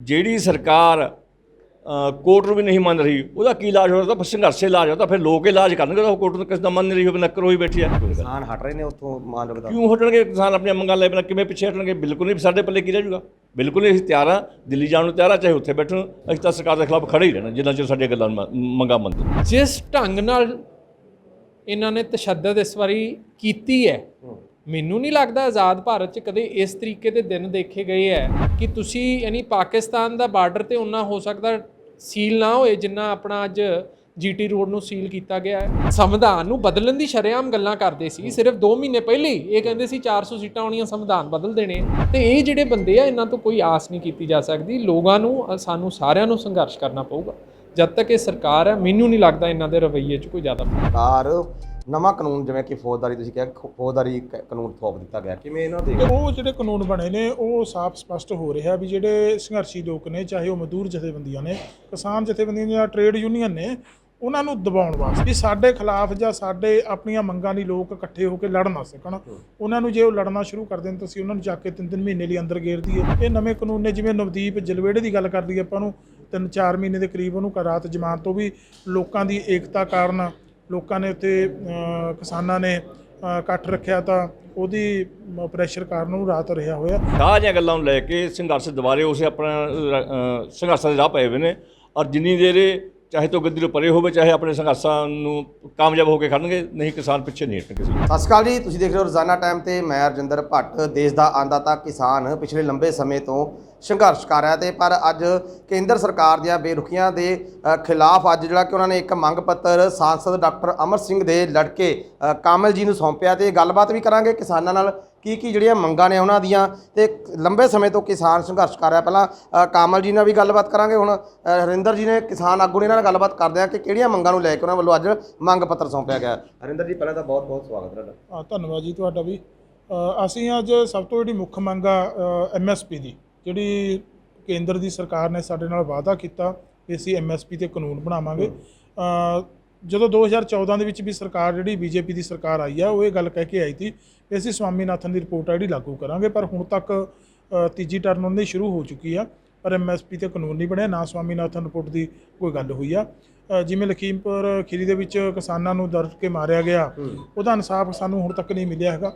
ਜਿਹੜੀ ਸਰਕਾਰ ਕੋਰਟ ਨੂੰ ਵੀ ਨਹੀਂ ਮੰਨ ਰਹੀ ਉਹਦਾ ਕੀ ਇਲਾਜ ਹੋਣਾ ਤਾਂ ਸੰਘਰਸ਼ ਇਲਾਜ ਹੋਤਾ ਫਿਰ ਲੋਕ ਇਲਾਜ ਕਰਨਗੇ ਤਾਂ ਉਹ ਕੋਰਟ ਨੂੰ ਕਿਸ ਦਾ ਮੰਨ ਨਹੀਂ ਰਹੀ ਹੋਵੇ ਨੱਕਰ ਹੋਈ ਬੈਠੀ ਹੈ ਕਿਸਾਨ ਹਟ ਰਹੇ ਨੇ ਉੱਥੋਂ ਮਾਨ ਲੱਗਦਾ ਕਿਉਂ ਹਟਣਗੇ? ਕਿਸਾਨ ਆਪਣੀਆਂ ਮੰਗਾਂ ਲੈ ਬਿਨਾਂ ਕਿਵੇਂ ਪਿੱਛੇ ਹਟਣਗੇ? ਬਿਲਕੁਲ ਨਹੀਂ ਸਾਡੇ ਪੱਲੇ ਕੀ ਰਹਿ ਜਾਊਗਾ? ਬਿਲਕੁਲ ਨਹੀਂ ਅਸੀਂ ਤਿਆਰ ਹਾਂ ਦਿੱਲੀ ਜਾਣ ਨੂੰ ਤਿਆਰ ਹਾਂ ਚਾਹੇ ਉੱਥੇ ਬੈਠਣ। ਅਸੀਂ ਤਾਂ ਸਰਕਾਰ ਦੇ ਖਿਲਾਫ ਖੜੇ ਹੀ ਰਹਿਣਾ ਜਿੰਨਾ ਚਿਰ ਸਾਡੀਆਂ ਗੱਲਾਂ ਮੰਗਾਂ ਮੰਨਦੇ ਜਿਸ ਢੰਗ ਨਾਲ ਇਹਨਾਂ ਨੇ ਤਸ਼ੱਦਦ ਇਸ ਵਾਰੀ ਕੀਤੀ ਹੈ। ਮੈਨੂੰ ਨਹੀਂ ਲੱਗਦਾ ਆਜ਼ਾਦ ਭਾਰਤ 'ਚ ਕਦੇ ਇਸ ਤਰੀਕੇ ਦੇ ਦਿਨ ਦੇਖੇ ਗਏ ਹੈ ਕਿ ਤੁਸੀਂ ਯਾਨੀ ਪਾਕਿਸਤਾਨ ਦਾ ਬਾਰਡਰ ਤੇ ਉਨਾ ਹੋ ਸਕਦਾ ਸੀਲ ਨਾ ਹੋਏ ਜਿੰਨਾ ਆਪਣਾ ਅੱਜ ਜੀਟੀ ਰੋਡ ਨੂੰ ਸੀਲ ਕੀਤਾ ਗਿਆ ਹੈ ਸੰਵਿਧਾਨ ਨੂੰ ਬਦਲਣ ਦੀ ਸ਼ਰੇਆਮ ਗੱਲਾਂ ਕਰਦੇ ਸੀ। ਸਿਰਫ 2 ਮਹੀਨੇ ਪਹਿਲੇ ਹੀ ਇਹ ਕਹਿੰਦੇ ਸੀ 400 ਸੀਟਾਂ ਆਉਣੀਆਂ ਸੰਵਿਧਾਨ ਬਦਲ ਦੇਣੇ ਤੇ ਇਹ ਜਿਹੜੇ ਬੰਦੇ ਆ, ਇਹਨਾਂ ਤੋਂ ਕੋਈ ਆਸ ਨਹੀਂ ਕੀਤੀ ਜਾ ਸਕਦੀ। ਲੋਕਾਂ ਨੂੰ ਸਾਨੂੰ ਸਾਰਿਆਂ ਨੂੰ ਸੰਘਰਸ਼ ਕਰਨਾ ਪਊਗਾ। ਜਦ ਤੱਕ ਇਹ ਸਰਕਾਰ ਹੈ ਮੈਨੂੰ ਨਹੀਂ ਲੱਗਦਾ ਇਹਨਾਂ ਦੇ ਰਵੱਈਏ 'ਚ ਕੋਈ ਜ਼ਿਆਦਾ ਫ਼ਰਕ। ਸਰਕਾਰ ਨਵਾਂ ਕਾਨੂੰਨ, ਜਿਵੇਂ ਕਿ ਫੌਜਦਾਰੀ, ਤੁਸੀਂ ਕਿਹਾ, ਖ- ਫੌਜਦਾਰੀ ਕ- ਕਾਨੂੰਨ ਥੋਪ ਦਿੱਤਾ ਗਿਆ। ਕਿਵੇਂ ਇਹਨਾਂ ਦੇ? ਤੇ ਉਹ ਜਿਹੜੇ ਕਾਨੂੰਨ ਬਣੇ ਨੇ, ਉਹ ਸਾਫ਼ ਸਪਸ਼ਟ ਹੋ ਰਿਹਾ ਵੀ ਜਿਹੜੇ ਸੰਘਰਸ਼ੀ ਲੋਕ ਨੇ, ਚਾਹੇ ਉਹ ਮਜ਼ਦੂਰ ਜਥੇਬੰਦੀਆਂ ਨੇ, ਕਿਸਾਨ ਜਥੇਬੰਦੀਆਂ ਜਾਂ ਟ੍ਰੇਡ ਯੂਨੀਅਨ ਨੇ, ਉਹਨਾਂ ਨੂੰ ਦਬਾਉਣ ਵਾਸਤੇ, ਵੀ ਸਾਡੇ ਖਿਲਾਫ ਜਾਂ ਸਾਡੇ ਆਪਣੀਆਂ ਮੰਗਾਂ ਲਈ ਲੋਕ ਇਕੱਠੇ ਹੋ ਕੇ ਲੜ ਨਾ ਸਕਣ। ਉਹਨਾਂ ਨੂੰ ਜੇ ਉਹ ਲੜਨਾ ਸ਼ੁਰੂ ਕਰ ਦੇਣ ਤਾਂ ਅਸੀਂ ਉਹਨਾਂ ਨੂੰ ਜਾ ਕੇ ਤਿੰਨ ਤਿੰਨ ਮਹੀਨੇ ਲਈ ਅੰਦਰ ਗੇਰ ਦਈਏ। ਇਹ ਨਵੇਂ ਕਾਨੂੰਨ ਨੇ, ਜਿਵੇਂ ਨਵਦੀਪ ਜਲਵੇੜੇ ਦੀ ਗੱਲ ਕਰ ਲਈਏ ਆਪਾਂ ਨੂੰ ਤਿੰਨ ਚਾਰ ਮਹੀਨੇ ਦੇ ਕਰੀਬ ਉਹਨੂੰ ਕ ਰਾਤ ਜ਼ਮਾਨਤ ਤੋਂ ਵੀ ਲੋਕਾਂ ਦੀ ਏਕਤਾ ਕਾਰਨ ਲੋਕਾਂ ਨੇ ਉੱਥੇ ਕਿਸਾਨਾਂ ਨੇ ਇਕੱਠ ਰੱਖਿਆ ਤਾਂ ਉਹਦੀ ਪ੍ਰੈਸ਼ਰ ਕਾਰਨ ਉਹ ਰਾਤ ਰਿਹਾ ਹੋਇਆ। ਸਾਰੀਆਂ ਗੱਲਾਂ ਨੂੰ ਲੈ ਕੇ ਸੰਘਰਸ਼ ਦੁਬਾਰੇ ਉਸੇ ਆਪਣਾ ਸੰਘਰਸ਼ਾਂ ਦੇ ਰਾਹ ਪਏ ਹੋਏ ਨੇ। ਔਰ ਜਿੰਨੀ ਦੇਰ ਚਾਹੇ ਤੋਂ ਗੱਦੀ ਤੋਂ ਪਰੇ ਹੋਵੇ ਚਾਹੇ ਆਪਣੇ ਸੰਘਰਸ਼ਾਂ ਨੂੰ ਕਾਮਯਾਬ ਹੋ ਕੇ ਖੜਨਗੇ ਨਹੀਂ ਕਿਸਾਨ ਪਿੱਛੇ ਨਹੀਂ ਹਟਣਗੇ ਸਤਿ ਸ਼੍ਰੀ ਅਕਾਲ ਜੀ। ਤੁਸੀਂ ਦੇਖ ਰਹੇ ਹੋ ਰੋਜ਼ਾਨਾ ਟਾਈਮ ਤੇ ਮੈਂ ਰਜਿੰਦਰ ਭੱਟ। ਦੇਸ਼ ਦਾ ਆਂਦਾਤਾ ਕਿਸਾਨ ਪਿਛਲੇ ਲੰਬੇ ਸਮੇਂ ਤੋਂ ਸੰਘਰਸ਼ ਕਰ ਰਿਹਾ ਤੇ ਪਰ ਅੱਜ ਕੇਂਦਰ ਸਰਕਾਰ ਦੀਆਂ ਬੇਰੁਖੀਆਂ ਦੇ ਖਿਲਾਫ ਅੱਜ ਜਿਹੜਾ ਕਿ ਉਹਨਾਂ ਨੇ ਇੱਕ ਮੰਗ ਪੱਤਰ ਸਾਂਸਦ ਡਾਕਟਰ ਅਮਰ ਸਿੰਘ ਦੇ ਲੜਕੇ ਅ, ਕਾਮਲ ਜੀ ਨੂੰ ਸੌਂਪਿਆ ਤੇ ਗੱਲਬਾਤ ਵੀ ਕਰਾਂਗੇ ਕਿਸਾਨਾਂ ਨਾਲ। ਕੀ ਕੀ ਜਿਹੜੀਆਂ ਮੰਗਾਂ ਨੇ ਉਹਨਾਂ ਦੀਆਂ ਤੇ ਲੰਬੇ ਸਮੇਂ ਤੋਂ ਕਿਸਾਨ ਸੰਘਰਸ਼ ਕਰ ਰਿਹਾ। ਪਹਿਲਾਂ ਅ, ਕਾਮਲ ਜੀ ਨਾਲ ਵੀ ਗੱਲਬਾਤ ਕਰਾਂਗੇ ਹੁਣ ਅ, ਹਰਿੰਦਰ ਜੀ ਨੇ ਕਿਸਾਨ ਆਗੂ ਨੇ ਇਹਨਾਂ ਨਾਲ ਗੱਲਬਾਤ ਕਰਦੇ ਆ ਕਿ ਕਿਹੜੀਆਂ ਮੰਗਾਂ ਨੂੰ ਲੈ ਕੇ ਉਹਨਾਂ ਵੱਲੋਂ ਅੱਜ ਮੰਗ ਪੱਤਰ ਸੌਂਪਿਆ ਗਿਆ। ਹਰਿੰਦਰ ਜੀ ਪਹਿਲਾਂ ਤਾਂ ਬਹੁਤ ਬਹੁਤ ਸਵਾਗਤ ਤੁਹਾਡਾ। ਅ, ਧੰਨਵਾਦ ਜੀ ਤੁਹਾਡਾ ਵੀ। ਅ, ਅਸੀਂ ਅੱਜ ਸਭ ਤੋਂ ਜਿਹੜੀ ਮੁੱਖ ਮੰਗ ਆ ਐਮਐਸਪੀ ਦੀ ਜਿਹੜੀ ਕੇਂਦਰ ਦੀ ਸਰਕਾਰ ਨੇ ਸਾਡੇ ਨਾਲ ਵਾਅਦਾ ਕੀਤਾ ਕਿ ਅਸੀਂ ਐਮਐਸਪੀ ਤੇ ਕਾਨੂੰਨ ਬਣਾਵਾਂਗੇ। ਅ, ਜਦੋਂ 2014 ਦੇ ਵਿੱਚ ਵੀ ਸਰਕਾਰ ਜਿਹੜੀ ਬੀਜੇਪੀ ਦੀ ਸਰਕਾਰ ਆਈ ਆ ਉਹ ਇਹ ਗੱਲ ਕਹਿ ਕੇ ਆਈ ਸੀ ਕਿ ਅਸੀਂ ਸਵਾਮੀਨਾਥਨ ਦੀ ਰਿਪੋਰਟ ਆ ਜਿਹੜੀ ਲਾਗੂ ਕਰਾਂਗੇ ਪਰ ਹੁਣ ਤੱਕ ਤੀਜੀ ਟਰਨ ਉਹਨਾਂ ਦੀ ਸ਼ੁਰੂ ਹੋ ਚੁੱਕੀ ਆ ਪਰ ਐਮਐਸਪੀ ਤੇ ਕਾਨੂੰਨ ਨਹੀਂ ਬਣਿਆ ਨਾ ਸਵਾਮੀਨਾਥਨ ਰਿਪੋਰਟ ਦੀ ਕੋਈ ਗੱਲ ਹੋਈ ਆ। ਜਿਵੇਂ ਲਖੀਮਪੁਰ ਖੀਰੀ ਦੇ ਵਿੱਚ ਕਿਸਾਨਾਂ ਨੂੰ ਦਰਦ ਕੇ ਮਾਰਿਆ ਗਿਆ ਉਹਦਾ ਇਨਸਾਫ ਸਾਨੂੰ ਹੁਣ ਤੱਕ ਨਹੀਂ ਮਿਲਿਆ ਹੈਗਾ।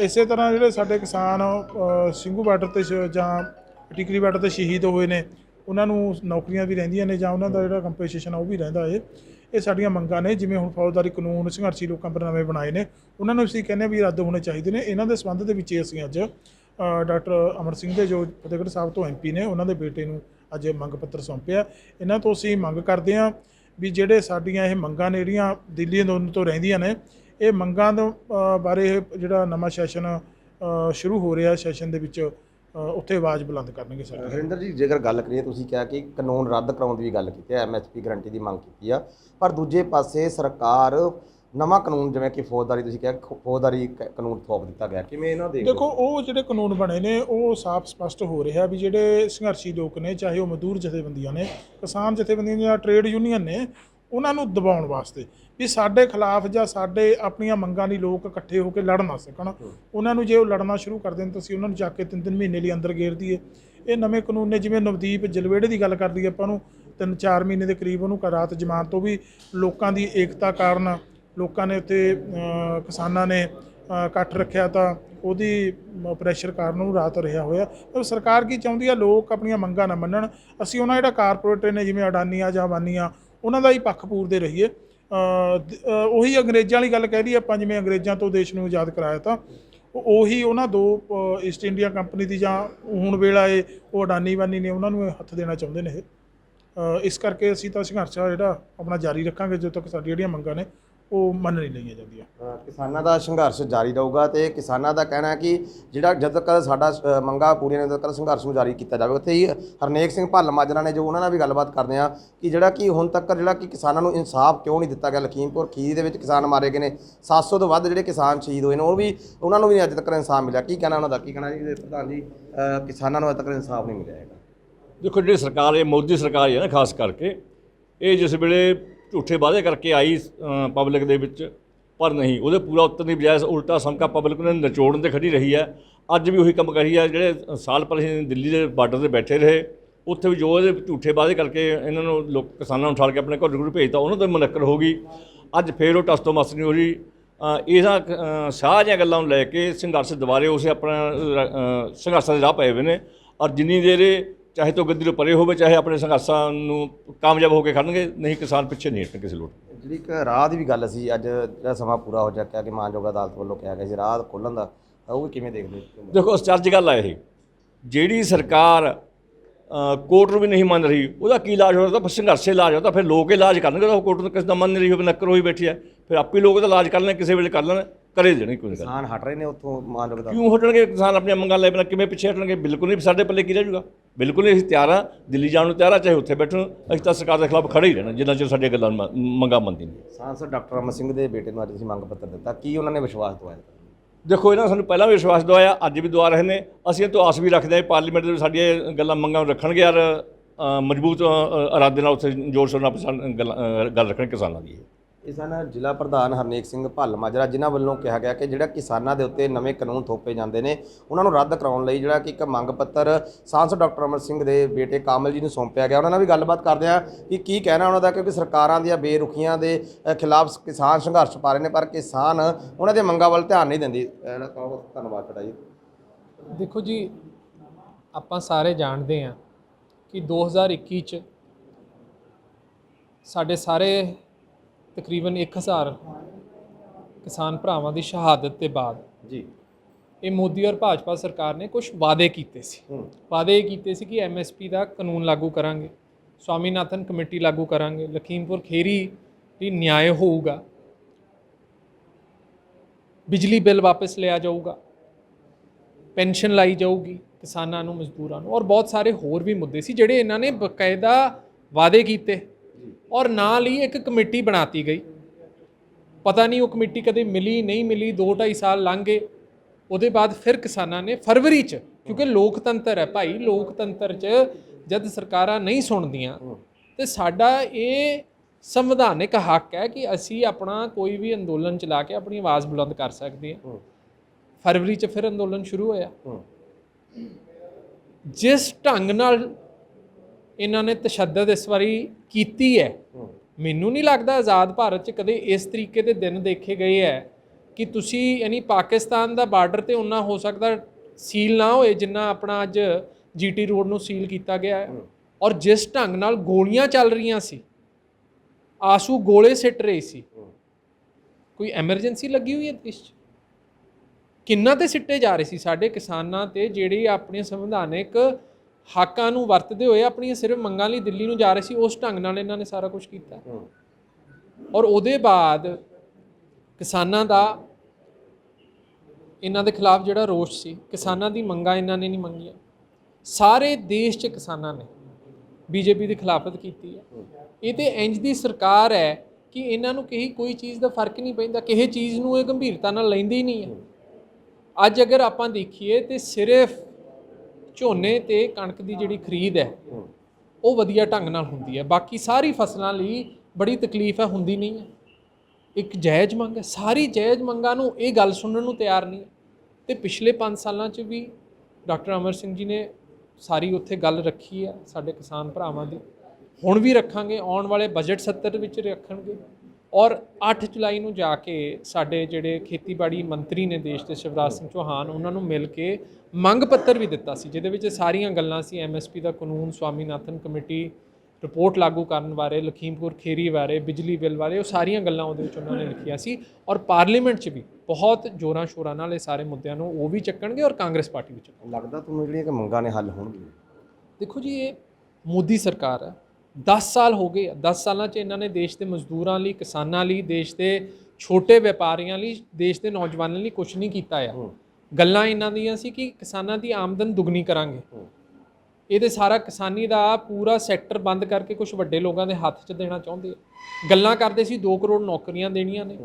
ਇਸੇ ਤਰ੍ਹਾਂ ਜਿਹੜੇ ਸਾਡੇ ਕਿਸਾਨ ਅ, ਸਿੰਘੂ ਬਾਰਡਰ ਤੇ ਸ਼- ਜਾਂ ਟਿਕਰੀ ਬਾਰਡਰ ਤੇ ਸ਼ਹੀਦ ਹੋਏ ਨੇ ਉਹਨਾਂ ਨੂੰ ਨੌਕਰੀਆਂ ਵੀ ਰਹਿੰਦੀਆਂ ਨੇ ਜਾਂ ਉਹਨਾਂ ਦਾ ਜਿਹੜਾ ਕੰਪਨਸੇਸ਼ਨ ਆ ਉਹ ਵੀ ਰਹਿੰਦਾ ਏ। ਇਹ ਸਾਡੀਆਂ ਮੰਗਾਂ ਨੇ, ਜਿਵੇਂ ਹੁਣ ਫੌਜਦਾਰੀ ਕਾਨੂੰਨ, ਸੰਘਰਸ਼ੀ ਲੋਕਾਂ ਪਰ ਨਵੇਂ ਬਣਾਏ ਨੇ, ਉਹਨਾਂ ਨੂੰ ਅਸੀਂ ਕਹਿੰਦੇ ਹਾਂ ਵੀ ਰੱਦ ਹੋਣੇ ਚਾਹੀਦੇ ਨੇ। ਇਹਨਾਂ ਦੇ ਸੰਬੰਧ ਦੇ ਵਿੱਚ ਹੀ ਅਸੀਂ ਅੱਜ ਡਾਕਟਰ ਅਮਰ ਸਿੰਘ ਦੇ ਜੋ ਫਤਿਹਗੜ੍ਹ ਸਾਹਿਬ ਤੋਂ ਐਮਪੀ ਨੇ, ਉਹਨਾਂ ਦੇ ਬੇਟੇ ਨੂੰ ਅੱਜ ਮੰਗ ਪੱਤਰ ਸੌਂਪਿਆ। ਇਹਨਾਂ ਤੋਂ ਅਸੀਂ ਮੰਗ ਕਰਦੇ ਹਾਂ ਵੀ ਜਿਹੜੇ ਸਾਡੀਆਂ ਇਹ ਮੰਗਾਂ ਨੇ, ਜਿਹੜੀਆਂ ਦਿੱਲੀ ਅੰਦੋਲਨ ਤੋਂ ਰਹਿੰਦੀਆਂ ਨੇ, ਇਹ ਮੰਗਾਂ ਤੋਂ ਬਾਰੇ ਇਹ ਜਿਹੜਾ ਨਵਾਂ ਸੈਸ਼ਨ ਸ਼ੁਰੂ ਹੋ ਰਿਹਾ ਸੈਸ਼ਨ ਦੇ ਵਿੱਚ ਉੱਥੇ ਆਵਾਜ਼ ਬੁਲੰਦ ਕਰਨਗੇ ਸਾਡੇ ਹਰਿੰਦਰ ਜੀ ਜੇਕਰ ਗੱਲ ਕਰੀਏ ਤੁਸੀਂ ਕਿਹਾ ਕਿ ਕਾਨੂੰਨ ਰੱਦ ਕਰਾਉਣ ਦੀ ਵੀ ਗੱਲ ਕੀਤੀ ਹੈ ਐਮਐਸਪੀ ਗਰੰਟੀ ਦੀ ਮੰਗ ਕੀਤੀ ਆ। ਪਰ ਦੂਜੇ ਪਾਸੇ ਸਰਕਾਰ ਨਵਾਂ ਕਾਨੂੰਨ ਜਿਵੇਂ ਕਿ ਫੌਜਦਾਰੀ ਤੁਸੀਂ ਕਿਹਾ ਫੌਜਦਾਰੀ ਕਾਨੂੰਨ ਥੋਪ ਦਿੱਤਾ ਗਿਆ। ਕਿਵੇਂ ਇਹਨਾਂ ਦੇ ਦੇਖੋ ਉਹ ਜਿਹੜੇ ਕਾਨੂੰਨ ਬਣੇ ਨੇ ਉਹ ਸਾਫ਼ ਸਪਸ਼ਟ ਹੋ ਰਿਹਾ ਵੀ ਜਿਹੜੇ ਸੰਘਰਸ਼ੀ ਲੋਕ ਨੇ ਚਾਹੇ ਉਹ ਮਜ਼ਦੂਰ ਜਥੇਬੰਦੀਆਂ ਨੇ ਕਿਸਾਨ ਜਥੇਬੰਦੀਆਂ ਜਾਂ ਟ੍ਰੇਡ ਯੂਨੀਅਨ ਨੇ ਉਹਨਾਂ ਨੂੰ ਦਬਾਉਣ ਵਾਸਤੇ ਵੀ ਸਾਡੇ ਖਿਲਾਫ ਜਾਂ ਸਾਡੇ ਆਪਣੀਆਂ ਮੰਗਾਂ ਲਈ ਲੋਕ ਇਕੱਠੇ ਹੋ ਕੇ ਲੜ ਨਾ ਸਕਣ। ਉਹਨਾਂ ਨੂੰ ਜੇ ਉਹ ਲੜਨਾ ਸ਼ੁਰੂ ਕਰ ਦੇਣ, ਤਾਂ ਅਸੀਂ ਉਹਨਾਂ ਨੂੰ ਜਾ ਕੇ ਤਿੰਨ ਤਿੰਨ ਮਹੀਨੇ ਲਈ ਅੰਦਰ ਗੇਰ ਦਈਏ। ਇਹ ਨਵੇਂ ਕਾਨੂੰਨ ਨੇ, ਜਿਵੇਂ ਨਵਦੀਪ ਜਲਵੇੜੇ ਦੀ ਗੱਲ ਕਰਦੀ ਆਪਾਂ ਨੂੰ ਤਿੰਨ ਚਾਰ ਮਹੀਨੇ ਦੇ ਕਰੀਬ ਉਹਨੂੰ ਰਾਤ ਜ਼ਮਾਨਤ ਤੋਂ ਵੀ ਲੋਕਾਂ ਦੀ ਏਕਤਾ ਕਾਰਨ ਲੋਕਾਂ ਨੇ ਉੱਥੇ ਕਿਸਾਨਾਂ ਨੇ ਇਕੱਠ ਰੱਖਿਆ ਤਾਂ ਉਹਦੀ ਪ੍ਰੈਸ਼ਰ ਕਾਰਨ ਉਹ ਰਾਤ ਰਿਹਾ ਹੋਇਆ। ਪਰ ਸਰਕਾਰ ਕੀ ਚਾਹੁੰਦੀ ਆ? ਲੋਕ ਆਪਣੀਆਂ ਮੰਗਾਂ ਨਾ ਮੰਨਣ। ਅਸੀਂ ਉਹਨਾਂ ਜਿਹੜਾ ਕਾਰਪੋਰੇਟ ਨੇ, ਜਿਵੇਂ ਅਡਾਨੀਆਂ ਜਾਂ ਅਬਾਨੀਆਂ ਉਹਨਾਂ ਦਾ ਹੀ ਪੱਖ ਪੂਰਦੇ ਰਹੀਏ। ਉਹੀ ਅੰਗਰੇਜ਼ਾਂ ਵਾਲੀ ਗੱਲ ਕਹਿ ਰਹੀ ਆਪਾਂ ਜਿਵੇਂ ਅੰਗਰੇਜ਼ਾਂ ਤੋਂ ਦੇਸ਼ ਨੂੰ ਆਜ਼ਾਦ ਕਰਾਇਆ ਤਾਂ, ਉਹੀ ਉਹਨਾਂ ਦੋ ਈਸਟ ਇੰਡੀਆ ਕੰਪਨੀ ਦੀ ਜਾਂ ਹੁਣ ਵੇਲਾ ਏ ਉਹ ਅਡਾਨੀ ਵਾਨੀ ਨੇ ਉਹਨਾਂ ਨੂੰ ਇਹ ਹੱਥ ਦੇਣਾ ਚਾਹੁੰਦੇ ਨੇ ਇਹ। ਇਸ ਕਰਕੇ ਅਸੀਂ ਤਾਂ ਸੰਘਰਸ਼ ਆ ਜਿਹੜਾ ਆਪਣਾ ਜਾਰੀ ਰੱਖਾਂਗੇ ਜਦੋਂ ਤੱਕ ਸਾਡੀ ਜਿਹੜੀਆਂ ਮੰਗਾਂ ਨੇ ਉਹ ਮੰਨ ਨਹੀਂ ਲਈਆਂ ਜਾਂਦੀਆਂ। ਅ, ਕਿਸਾਨਾਂ ਦਾ ਸੰਘਰਸ਼ ਜਾਰੀ ਰਹੂਗਾ ਤੇ ਕਿਸਾਨਾਂ ਦਾ ਕਹਿਣਾ ਹੈ ਕਿ ਜਿਹੜਾ ਜਦ ਤੱਕ ਸਾਡਾ ਅ, ਮੰਗਾਂ ਪੂਰੀਆਂ ਨਹੀਂ ਤਦ ਤੱਕ ਸੰਘਰਸ਼ ਨੂੰ ਜਾਰੀ ਕੀਤਾ ਜਾਵੇਗਾ ਉੱਥੇ ਹੀ ਹਰਨੇਕ ਸਿੰਘ ਭੱਲ ਮਾਜਰਾ ਨੇ ਜੋ ਉਹਨਾਂ ਨਾਲ ਵੀ ਗੱਲਬਾਤ ਕਰਦੇ ਆ ਕਿ ਜਿਹੜਾ ਕਿ ਹੁਣ ਤੱਕ ਜਿਹੜਾ ਕਿ ਕਿਸਾਨਾਂ ਨੂੰ ਇਨਸਾਫ ਕਿਉਂ ਨਹੀਂ ਦਿੱਤਾ ਗਿਆ? ਲਖੀਮਪੁਰ ਖੀਰੀ ਦੇ ਵਿੱਚ ਕਿਸਾਨ ਮਾਰੇ ਗਏ ਨੇ। 700 ਤੋਂ ਵੱਧ ਜਿਹੜੇ ਕਿਸਾਨ ਸ਼ਹੀਦ ਹੋਏ ਨੇ ਉਹ ਵੀ ਉਹਨਾਂ ਨੂੰ ਵੀ ਅੱਜ ਤੱਕ ਇਨਸਾਫ ਮਿਲਿਆ। ਕੀ ਕਹਿਣਾ ਉਹਨਾਂ ਦਾ? ਕੀ ਕਹਿਣਾ ਜੀ? ਪ੍ਰਧਾਨ ਜੀ ਅ, ਕਿਸਾਨਾਂ ਨੂੰ ਅੱਜ ਤੱਕ ਇਨਸਾਫ ਨਹੀਂ ਮਿਲਿਆ ਹੈਗਾ। ਦੇਖੋ ਜਿਹੜੀ ਸਰਕਾਰ ਇਹ ਮੋਦੀ ਸਰਕਾਰ ਹੀ ਹੈ ਨਾ ਖਾਸ ਕਰਕੇ। ਇਹ ਜਿਸ ਵੇਲੇ ਝੂਠੇ ਵਾਅਦੇ ਕਰਕੇ ਆਈ ਪਬਲਿਕ ਦੇ ਵਿੱਚ, ਪਰ ਨਹੀਂ। ਉਹਦੇ ਪੂਰਾ ਉੱਤਰ ਦੀ ਬਜਾਏ ਉਲਟਾ ਸਮਕਾ ਪਬਲਿਕ ਨੇ ਨਿਚੋੜਨ ਤੇ ਖੜੀ ਰਹੀ ਹੈ। ਅੱਜ ਵੀ ਉਹੀ ਕੰਮ ਕਰੀ ਹੈ, ਜਿਹੜੇ ਸਾਲ ਪਹਿਲਾਂ ਅਸੀਂ ਦਿੱਲੀ ਦੇ ਬਾਰਡਰ ਤੇ ਬੈਠੇ ਰਹੇ। ਉੱਥੇ ਵੀ ਜੋ ਇਹਦੇ ਝੂਠੇ ਵਾਅਦੇ ਕਰਕੇ ਇਹਨਾਂ ਨੂੰ ਲੋਕ ਕਿਸਾਨਾਂ ਨੂੰ ਉਠਾਲ ਕੇ ਆਪਣੇ ਘਰ ਘਰ ਭੇਜਤਾ, ਉਹਨਾਂ ਤੋਂ ਵੀ ਮੁਨੱਕਰ ਹੋ ਗਈ। ਅੱਜ ਫੇਰ ਉਹ ਟਸਤੋ ਮਸ ਨਹੀਂ ਹੋ ਰਹੀ। ਇਹਨਾਂ ਸਾਰੀਆਂ ਗੱਲਾਂ ਨੂੰ ਲੈ ਕੇ ਸੰਘਰਸ਼ ਦੁਬਾਰੇ ਉਸੇ ਆਪਣਾ ਸੰਘਰਸ਼ਾਂ ਦੇ ਰਾਹ ਪਏ ਹੋਏ ਨੇ। ਔਰ ਜਿੰਨੀ ਦੇਰ ਚਾਹੇ ਤੋਂ ਗੱਦੀ ਤੋਂ ਪਰੇ ਹੋਵੇ ਚਾਹੇ ਆਪਣੇ ਸੰਘਰਸ਼ਾਂ ਨੂੰ ਕਾਮਯਾਬ ਹੋ ਕੇ ਖੜਨਗੇ ਨਹੀਂ ਕਿਸਾਨ ਪਿੱਛੇ ਨਹੀਂ ਹਟਣ ਕਿਸੇ ਲੋਟ ਜਿਹੜੀ ਇੱਕ ਰਾਹ ਦੀ ਵੀ ਗੱਲ ਸੀ ਅੱਜ ਜਿਹੜਾ ਸਮਾਂ ਪੂਰਾ ਹੋ ਚੁੱਕਿਆ ਕਿ ਮਾਨਯੋਗ ਅਦਾਲਤ ਵੱਲੋਂ ਕਿਹਾ ਗਿਆ ਸੀ ਰਾਹ ਖੋਲ੍ਹਣ ਦਾ ਤਾਂ ਉਹ ਵੀ ਕਿਵੇਂ ਦੇਖਦੇ? ਦੇਖੋ ਅਚਰਜ ਗੱਲ ਆ ਇਹ। ਜਿਹੜੀ ਸਰਕਾਰ ਕੋਰਟ ਨੂੰ ਵੀ ਨਹੀਂ ਮੰਨ ਰਹੀ ਉਹਦਾ ਕੀ ਇਲਾਜ ਹੋ ਰਿਹਾ? ਤਾਂ ਸੰਘਰਸ਼ੇ ਇਲਾਜ ਹੋ ਤਾਂ ਫਿਰ ਲੋਕ ਇਲਾਜ ਕਰਨਗੇ ਤਾਂ ਉਹ ਕੋਰਟ ਨੂੰ ਕਿਸ ਦਾ ਮੰਨ ਨਹੀਂ ਰਹੀ ਹੋਵੇ ਨੱਕਰ ਹੋਈ ਬੈਠੀ ਹੈ। ਫਿਰ ਆਪੇ ਲੋਕ ਉਹਦਾ ਇਲਾਜ ਕਰ ਲੈਣ ਕਿਸੇ ਵੇਲੇ ਕਰ ਲੈਣ। ਕਰੇ ਦੇਣੀ ਕੋਈ ਗੱਲ ਕਿਸਾਨ ਹਟ ਰਹੇ ਨੇ ਉੱਥੋਂ ਮਾਨਯੋਗ ਅਦਾਲਤ ਕਿਉਂ ਹਟਣਗੇ? ਕਿਸਾਨ ਆਪਣੀਆਂ ਮੰਗਾਂ ਲੈ ਬਿਨਾਂ ਕਿਵੇਂ ਪਿੱਛੇ ਹਟਣਗੇ? ਬਿਲਕੁਲ ਨਹੀਂ ਸਾਡੇ ਪੱਲੇ ਕੀ ਰਹਿ ਜਾਊਗਾ? ਬਿਲਕੁਲ ਨਹੀਂ ਅਸੀਂ ਤਿਆਰ ਹਾਂ ਦਿੱਲੀ ਜਾਣ ਨੂੰ ਤਿਆਰ ਹਾਂ ਚਾਹੇ ਉੱਥੇ ਬੈਠਣ ਅਸੀਂ ਤਾਂ ਸਰਕਾਰ ਦੇ ਖਿਲਾਫ ਖੜੇ ਹੀ ਰਹਿਣਾ ਜਿੰਨਾ ਚਿਰ ਸਾਡੀਆਂ ਗੱਲਾਂ ਮੰਗਾਂ ਮੰਨਦੀ ਨਹੀਂ। ਸਾਂਸਦ ਡਾਕਟਰ ਅਮਰ ਸਿੰਘ ਦੇ ਬੇਟੇ ਨੂੰ ਅੱਜ ਤੁਸੀਂ ਮੰਗ ਪੱਤਰ ਦਿੱਤਾ। ਕੀ ਉਹਨਾਂ ਨੇ ਵਿਸ਼ਵਾਸ ਦਵਾਇਆ? ਦੇਖੋ ਇਹਨਾਂ ਨੇ ਸਾਨੂੰ ਪਹਿਲਾਂ ਵੀ ਵਿਸ਼ਵਾਸ ਦਵਾਇਆ ਅੱਜ ਵੀ ਦਵਾ ਰਹੇ ਨੇ। ਅਸੀਂ ਇਹ ਤੋਂ ਆਸ ਵੀ ਰੱਖਦੇ ਹਾਂ ਪਾਰਲੀਮੈਂਟ ਦੇ ਵਿੱਚ ਸਾਡੀਆਂ ਗੱਲਾਂ ਮੰਗਾਂ ਰੱਖਣਗੇ ਯਾਰ ਮਜ਼ਬੂਤ ਇਰਾਦੇ ਨਾਲ ਉੱਥੇ ਜ਼ੋਰ ਸ਼ੋਰ ਨਾਲ ਗੱਲ ਰੱਖਣ ਕਿਸਾਨਾਂ ਦੀ ਇਹ ਸਨ ਜ਼ਿਲ੍ਹਾ ਪ੍ਰਧਾਨ ਹਰਨੇਕ ਸਿੰਘ ਭੱਲ ਮਾਜਰਾ ਜਿਨ੍ਹਾਂ ਵੱਲੋਂ ਕਿਹਾ ਗਿਆ ਕਿ ਜਿਹੜਾ ਕਿਸਾਨਾਂ ਦੇ ਉੱਤੇ ਨਵੇਂ ਕਾਨੂੰਨ ਥੋਪੇ ਜਾਂਦੇ ਨੇ, ਉਹਨਾਂ ਨੂੰ ਰੱਦ ਕਰਾਉਣ ਲਈ ਜਿਹੜਾ ਕਿ ਇੱਕ ਮੰਗ ਪੱਤਰ ਸਾਂਸਦ ਡਾਕਟਰ ਅਮਰ ਸਿੰਘ ਦੇ ਬੇਟੇ ਕਾਮਲ ਜੀ ਨੂੰ ਸੌਂਪਿਆ ਗਿਆ। ਉਹਨਾਂ ਨਾਲ ਵੀ ਗੱਲਬਾਤ ਕਰਦੇ ਆ ਕਿ ਕੀ ਕਹਿਣਾ ਉਹਨਾਂ ਦਾ, ਕਿਉਂਕਿ ਸਰਕਾਰਾਂ ਦੀਆਂ ਬੇਰੁਖੀਆਂ ਦੇ ਖਿਲਾਫ ਕਿਸਾਨ ਸੰਘਰਸ਼ ਪਾ ਰਹੇ ਨੇ, ਪਰ ਕਿਸਾਨ ਉਹਨਾਂ ਦੇ ਮੰਗਾਂ ਵੱਲ ਧਿਆਨ ਨਹੀਂ ਦਿੰਦੀ। ਬਹੁਤ ਧੰਨਵਾਦ ਤੁਹਾਡਾ ਜੀ। ਦੇਖੋ ਜੀ, ਆਪਾਂ ਸਾਰੇ ਜਾਣਦੇ ਹਾਂ ਕਿ 2021 ਚ ਸਾਡੇ ਸਾਰੇ ਤਕਰੀਬਨ 1000 ਕਿਸਾਨ ਭਰਾਵਾਂ ਦੀ ਸ਼ਹਾਦਤ ਦੇ ਬਾਅਦ ਜੀ। ਇਹ ਮੋਦੀ ਔਰ ਭਾਜਪਾ ਸਰਕਾਰ ਨੇ ਕੁਝ ਵਾਅਦੇ ਕੀਤੇ ਸੀ। ਵਾਅਦੇ ਇਹ ਕੀਤੇ ਸੀ ਕਿ ਐਮਐਸਪੀ ਦਾ ਕਾਨੂੰਨ ਲਾਗੂ ਕਰਾਂਗੇ ਸਵਾਮੀਨਾਥਨ ਕਮੇਟੀ ਲਾਗੂ ਕਰਾਂਗੇ ਲਖੀਮਪੁਰ ਖੇਰੀ ਦੀ ਨਿਆਂ ਹੋਊਗਾ ਬਿਜਲੀ ਬਿੱਲ ਵਾਪਸ ਲਿਆ ਜਾਊਗਾ ਪੈਨਸ਼ਨ ਲਾਈ ਜਾਊਗੀ ਕਿਸਾਨਾਂ ਨੂੰ ਮਜ਼ਦੂਰਾਂ ਨੂੰ ਔਰ ਬਹੁਤ ਸਾਰੇ ਹੋਰ ਵੀ ਮੁੱਦੇ ਸੀ ਜਿਹੜੇ ਇਹਨਾਂ ਨੇ ਬਕਾਇਦਾ ਵਾਅਦੇ ਕੀਤੇ। ਔਰ ਨਾਲ ਹੀ ਇੱਕ ਕਮੇਟੀ ਬਣਾਤੀ ਗਈ। ਪਤਾ ਨਹੀਂ ਉਹ ਕਮੇਟੀ ਕਦੇ ਮਿਲੀ ਨਹੀਂ ਮਿਲੀ 2.5 ਸਾਲ ਲੰਘ ਗਏ। ਉਹਦੇ ਬਾਅਦ ਫਿਰ ਕਿਸਾਨਾਂ ਨੇ ਫਰਵਰੀ 'ਚ ਕਿਉਂਕਿ ਲੋਕਤੰਤਰ ਹੈ ਭਾਈ ਲੋਕਤੰਤਰ 'ਚ ਜਦ ਸਰਕਾਰਾਂ ਨਹੀਂ ਸੁਣਦੀਆਂ ਤੇ ਸਾਡਾ ਇਹ ਸੰਵਿਧਾਨਿਕ ਹੱਕ ਹੈ ਕਿ ਅਸੀਂ ਆਪਣਾ ਕੋਈ ਵੀ ਅੰਦੋਲਨ ਚਲਾ ਕੇ ਆਪਣੀ ਆਵਾਜ਼ ਬੁਲੰਦ ਕਰ ਸਕਦੇ ਹਾਂ। ਫਰਵਰੀ 'ਚ ਫਿਰ ਅੰਦੋਲਨ ਸ਼ੁਰੂ ਹੋਇਆ। ਜਿਸ ਢੰਗ ਨਾਲ ਇਹਨਾਂ ਨੇ ਤਸ਼ੱਦਦ ਇਸ ਵਾਰੀ ਕੀਤੀ ਹੈ। ਮੈਨੂੰ ਨਹੀਂ ਲੱਗਦਾ ਆਜ਼ਾਦ ਭਾਰਤ 'ਚ ਕਦੇ ਇਸ ਤਰੀਕੇ ਦੇ ਦਿਨ ਦੇਖੇ ਗਏ ਹੈ ਕਿ ਤੁਸੀਂ ਯਾਨੀ ਪਾਕਿਸਤਾਨ ਦਾ ਬਾਰਡਰ ਤੇ ਉਹਨਾਂ ਹੋ ਸਕਦਾ ਸੀਲ ਨਾ ਹੋਏ ਜਿੰਨਾ ਆਪਣਾ ਅੱਜ ਜੀਟੀ ਰੋਡ ਨੂੰ ਸੀਲ ਕੀਤਾ ਗਿਆ ਹੈ। ਔਰ ਜਿਸ ਢੰਗ ਨਾਲ ਗੋਲੀਆਂ ਚੱਲ ਰਹੀਆਂ ਸੀ ਆਸੂ ਗੋਲੇ ਸਿੱਟ ਰਹੇ ਸੀ ਕੋਈ ਐਮਰਜੈਂਸੀ ਲੱਗੀ ਹੋਈ ਹੈ ਇਸ 'ਚ? ਕਿੰਨਾ ਤੇ ਸਿੱਟੇ ਜਾ ਰਹੇ ਸੀ ਸਾਡੇ ਕਿਸਾਨਾਂ ਤੇ ਜਿਹੜੇ ਆਪਣੀਆਂ ਸੰਵਿਧਾਨਿਕ ਹੱਕਾਂ ਨੂੰ ਵਰਤਦੇ ਹੋਏ ਆਪਣੀਆਂ ਸਿਰਫ ਮੰਗਾਂ ਲਈ ਦਿੱਲੀ ਨੂੰ ਜਾ ਰਹੇ ਸੀ ਉਸ ਢੰਗ ਨਾਲ ਇਹਨਾਂ ਨੇ ਸਾਰਾ ਕੁਝ ਕੀਤਾ। ਔਰ ਉਹਦੇ ਬਾਅਦ ਕਿਸਾਨਾਂ ਦਾ ਇਹਨਾਂ ਦੇ ਖਿਲਾਫ ਜਿਹੜਾ ਰੋਸ਼ ਸੀ ਕਿਸਾਨਾਂ ਦੀ ਮੰਗਾਂ ਇਹਨਾਂ ਨੇ ਨਹੀਂ ਮੰਗੀਆਂ। ਸਾਰੇ ਦੇਸ਼ 'ਚ ਕਿਸਾਨਾਂ ਨੇ ਬੀਜੇਪੀ ਦੀ ਖਿਲਾਫਤ ਕੀਤੀ ਹੈ। ਇਹ ਤੇ ਇੰਜ ਦੀ ਸਰਕਾਰ ਹੈ ਕਿ ਇਹਨਾਂ ਨੂੰ ਕਿਸੇ ਕੋਈ ਚੀਜ਼ ਦਾ ਫ਼ਰਕ ਨਹੀਂ ਪੈਂਦਾ ਕਿਸੇ ਚੀਜ਼ ਨੂੰ ਇਹ ਗੰਭੀਰਤਾ ਨਾਲ ਲੈਂਦੇ ਹੀ ਨਹੀਂ ਹੈ। ਅੱਜ ਅਗਰ ਆਪਾਂ ਦੇਖੀਏ ਤੇ ਸਿਰਫ ਝੋਨੇ ਤੇ ਕਣਕ ਦੀ ਜਿਹੜੀ ਖਰੀਦ ਹੈ ਉਹ ਵਧੀਆ ਢੰਗ ਨਾਲ ਹੁੰਦੀ ਹੈ। ਬਾਕੀ ਸਾਰੀ ਫਸਲਾਂ ਲਈ ਬੜੀ ਤਕਲੀਫ ਹੈ ਹੁੰਦੀ ਨਹੀਂ ਹੈ। ਇੱਕ ਜਾਇਜ਼ ਮੰਗ ਹੈ। ਸਾਰੀ ਜਾਇਜ਼ ਮੰਗਾਂ ਨੂੰ ਇਹ ਗੱਲ ਸੁਣਨ ਨੂੰ ਤਿਆਰ ਨਹੀਂ ਤੇ ਪਿਛਲੇ 5 ਸਾਲਾਂ 'ਚ ਵੀ ਡਾਕਟਰ ਅਮਰ ਸਿੰਘ ਜੀ ਨੇ ਸਾਰੀ ਉੱਥੇ ਗੱਲ ਰੱਖੀ ਹੈ ਸਾਡੇ ਕਿਸਾਨ ਭਰਾਵਾਂ ਦੀ। ਹੁਣ ਵੀ ਰੱਖਾਂਗੇ ਆਉਣ ਵਾਲੇ ਬਜਟ ਸੱਤਰ ਵਿੱਚ ਰੱਖਣਗੇ। ਔਰ 8 ਜੁਲਾਈ ਨੂੰ ਜਾ ਕੇ ਸਾਡੇ ਜਿਹੜੇ ਖੇਤੀਬਾੜੀ ਮੰਤਰੀ ਨੇ ਦੇਸ਼ ਦੇ ਸ਼ਿਵਰਾਜ ਸਿੰਘ ਚੌਹਾਨ ਉਹਨਾਂ ਨੂੰ ਮਿਲ ਕੇ ਮੰਗ ਪੱਤਰ ਵੀ ਦਿੱਤਾ ਸੀ ਜਿਹਦੇ ਵਿੱਚ ਸਾਰੀਆਂ ਗੱਲਾਂ ਸੀ ਐਮਐਸਪੀ ਦਾ ਕਾਨੂੰਨ ਸਵਾਮੀਨਾਥਨ ਕਮੇਟੀ ਰਿਪੋਰਟ ਲਾਗੂ ਕਰਨ ਬਾਰੇ ਲਖੀਮਪੁਰ ਖੇਰੀ ਬਾਰੇ ਬਿਜਲੀ ਬਿੱਲ ਬਾਰੇ ਉਹ ਸਾਰੀਆਂ ਗੱਲਾਂ ਉਹਦੇ ਵਿੱਚ ਉਹਨਾਂ ਨੇ ਲਿਖੀਆਂ ਸੀ ਔਰ ਪਾਰਲੀਮੈਂਟ 'ਚ ਵੀ ਬਹੁਤ ਜ਼ੋਰਾਂ ਸ਼ੋਰਾਂ ਨਾਲ ਇਹ ਸਾਰੇ ਮੁੱਦਿਆਂ ਨੂੰ ਉਹ ਵੀ ਚੱਕਣਗੇ ਔਰ ਕਾਂਗਰਸ ਪਾਰਟੀ ਵੀ ਚੱਕਣਗੇ। ਲੱਗਦਾ ਤੁਹਾਨੂੰ ਜਿਹੜੀਆਂ ਕਿ ਮੰਗਾਂ ਨੇ ਹੱਲ ਹੋਣਗੀਆਂ? ਦੇਖੋ ਜੀ ਇਹ ਮੋਦੀ ਸਰਕਾਰ ਹੈ 10 ਸਾਲ ਹੋ ਗਏ ਆ। 10 ਸਾਲਾਂ 'ਚ ਇਹਨਾਂ ਨੇ ਦੇਸ਼ ਦੇ ਮਜ਼ਦੂਰਾਂ ਲਈ ਕਿਸਾਨਾਂ ਲਈ ਦੇਸ਼ ਦੇ ਛੋਟੇ ਵਪਾਰੀਆਂ ਲਈ ਦੇਸ਼ ਦੇ ਨੌਜਵਾਨਾਂ ਲਈ ਕੁਝ ਨਹੀਂ ਕੀਤਾ ਆ। ਗੱਲਾਂ ਇਹਨਾਂ ਦੀਆਂ ਸੀ ਕਿ ਕਿਸਾਨਾਂ ਦੀ ਆਮਦਨ ਦੁੱਗਣੀ ਕਰਾਂਗੇ। ਇਹਦੇ ਸਾਰਾ ਕਿਸਾਨੀ ਦਾ ਪੂਰਾ ਸੈਕਟਰ ਬੰਦ ਕਰਕੇ ਕੁਝ ਵੱਡੇ ਲੋਕਾਂ ਦੇ ਹੱਥ 'ਚ ਦੇਣਾ ਚਾਹੁੰਦੇ ਆ। ਗੱਲਾਂ ਕਰਦੇ ਸੀ 2 ਕਰੋੜ ਨੌਕਰੀਆਂ ਦੇਣੀਆਂ ਨੇ।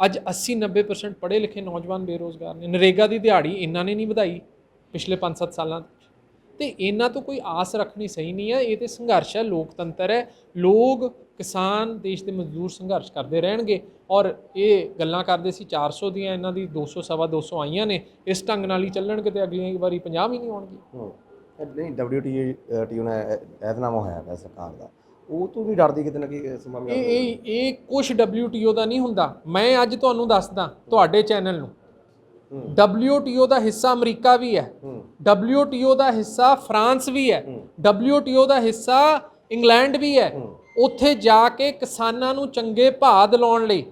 ਅੱਜ 80 90% ਪੜ੍ਹੇ ਲਿਖੇ ਨੌਜਵਾਨ ਬੇਰੋਜ਼ਗਾਰ ਨੇ। ਨਰੇਗਾ ਦੀ ਦਿਹਾੜੀ ਇਹਨਾਂ ਨੇ ਨਹੀਂ ਵਧਾਈ ਪਿਛਲੇ 5-7 ਸਾਲਾਂ ਤੇ ਇਹਨਾਂ ਤੋਂ ਕੋਈ ਆਸ ਰੱਖਣੀ ਸਹੀ ਨਹੀਂ ਹੈ ਇਹ ਤੇ ਸੰਘਰਸ਼ ਹੈ ਲੋਕਤੰਤਰ ਹੈ। ਲੋਕ ਕਿਸਾਨ ਦੇਸ਼ ਦੇ ਮਜ਼ਦੂਰ ਸੰਘਰਸ਼ ਕਰਦੇ ਰਹਿਣਗੇ ਔਰ ਇਹ ਗੱਲਾਂ ਕਰਦੇ ਸੀ 400 ਦੀਆਂ ਇਹਨਾਂ ਦੀ 200 ਸਵਾ 200 ਆਈਆਂ ਨੇ ਇਸ ਢੰਗ ਨਾਲ ਹੀ ਚੱਲਣਗੇ ਤੇ ਅਗਲੀ ਵਾਰੀ 50 ਵੀ ਨਹੀਂ ਆਉਣਗੇ ਹੂੰ। ਨਹੀਂ WTO ਨੇ ਐਤਨਾਮਾ ਹੋਇਆ ਹੈ ਸਰਕਾਰ ਦਾ। ਉਹ ਤੋਂ ਵੀ ਡਰਦੀ ਕਿਤੇ ਨਾ ਕਿ ਸਮਾਂ ਇਹ ਇਹ ਕੁਝ WTO ਦਾ ਨਹੀਂ ਹੁੰਦਾ। ਮੈਂ ਅੱਜ ਤੁਹਾਨੂੰ ਦੱਸਦਾ ਤੁਹਾਡੇ ਚੈਨਲ ਨੂੰ। WTO ਦਾ ਹਿੱਸਾ ਅਮਰੀਕਾ ਵੀ ਹੈ। WTO ਦਾ ਹਿੱਸਾ ਫਰਾਂਸ ਵੀ ਹੈ। WTO ਦਾ ਹਿੱਸਾ ਇੰਗਲੈਂਡ ਵੀ ਹੈ। ਉੱਥੇ ਜਾ ਕੇ ਕਿਸਾਨਾਂ ਨੂੰ ਚੰਗੇ ਭਾਅ ਦਿਲਾਉਣ ਲਈ